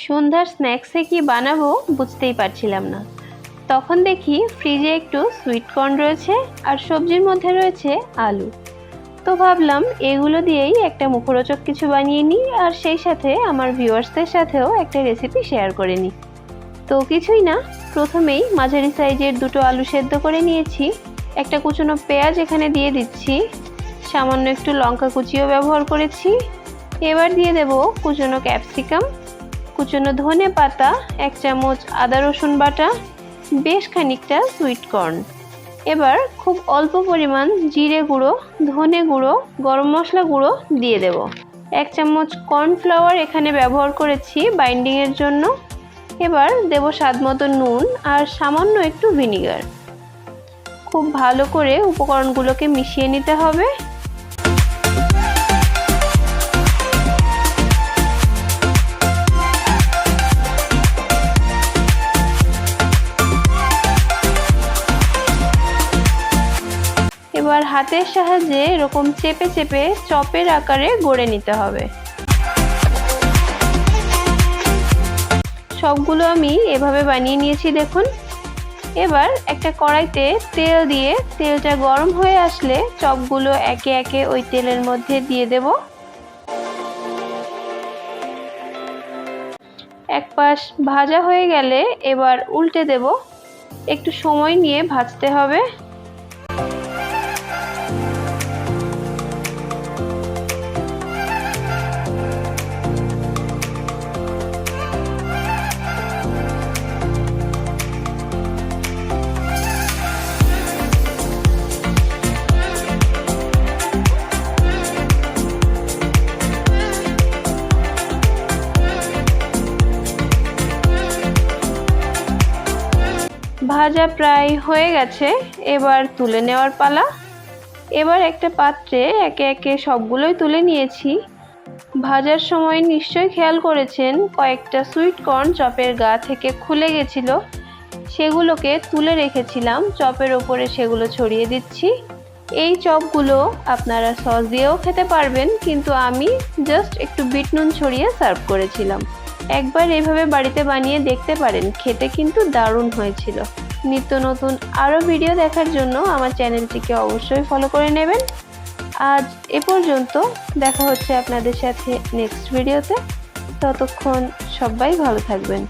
সন্ধ্যার স্ন্যাক্সে কি বানাবো বুঝতেই পারছিলাম না। তখন দেখি ফ্রিজে একটু সুইট কর্ন রয়েছে আর সবজির মধ্যে রয়েছে আলু। তো ভাবলাম এগুলো দিয়েই একটা মুখরোচক কিছু বানিয়ে নিই আর সেই সাথে আমার ভিউয়ার্সদের সাথেও একটা রেসিপি শেয়ার করে নিই। তো কিছুই না, প্রথমেই মাঝারি সাইজের দুটো আলু সেদ্ধ করে নিয়েছি। একটা কুচনো পেঁয়াজ এখানে দিয়ে দিচ্ছি। সামান্য একটু লঙ্কা কুচিও ব্যবহার করেছি। এবার দিয়ে দেব কুচনো ক্যাপসিকাম কুচনো ধনে পাতা, এক চামচ আদা রসুন বাটা, বেশ খানিকটা সুইট কর্ন এবার খুব অল্প পরিমাণ জিরে গুঁড়ো, ধনে গুঁড়ো, গরম মশলা গুঁড়ো দিয়ে দেব। এক চামচ কর্নফ্লাওয়ার এখানে ব্যবহার করেছি বাইন্ডিংয়ের জন্য। এবার দেব স্বাদ মতো নুন আর সামান্য একটু ভিনিগার খুব ভালো করে উপকরণগুলোকে মিশিয়ে নিতে হবে। এবার হাতের সাহায্যে এরকম চেপে চেপে চপের আকারে গড়ে নিতে হবে। সবগুলো আমি এভাবে বানিয়ে নিয়েছি দেখুন। এবার একটা কড়াইতে তেল দিয়ে, তেলটা গরম হয়ে আসলে চপগুলো একে একে ওই তেলের মধ্যে দিয়ে দেব। এক পাশ ভাজা হয়ে গেলে এবার উল্টে দেব। একটু সময় নিয়ে ভাজতে হবে। ভাজা প্রায় হয়ে গেছে, এবার তুলে নেওয়ার পালা। এবার একটা পাত্রে একে একে সবগুলোই তুলে নিয়েছি। ভাজার সময় নিশ্চয়ই খেয়াল করেছেন, কয়েকটা সুইট কর্ন চপের গা থেকে খুলে গেছিল। সেগুলোকে তুলে রেখেছিলাম, চপের ওপরে সেগুলো ছড়িয়ে দিচ্ছি। এই চপগুলো আপনারা সস দিয়েও খেতে পারবেন, কিন্তু আমি জাস্ট একটু বিট নুন ছড়িয়ে সার্ভ করেছিলাম। একবার এভাবে বাড়িতে বানিয়ে দেখতে পারেন, খেতে কিন্তু দারুণ হয়েছিল। নিত্য নতুন আরও ভিডিও দেখার জন্য আমার চ্যানেলটিকে অবশ্যই ফলো করে নেবেন। আজ এ পর্যন্ত দেখা হচ্ছে আপনাদের সাথে নেক্সট ভিডিওতে ততক্ষণ সবাই ভালো থাকবেন।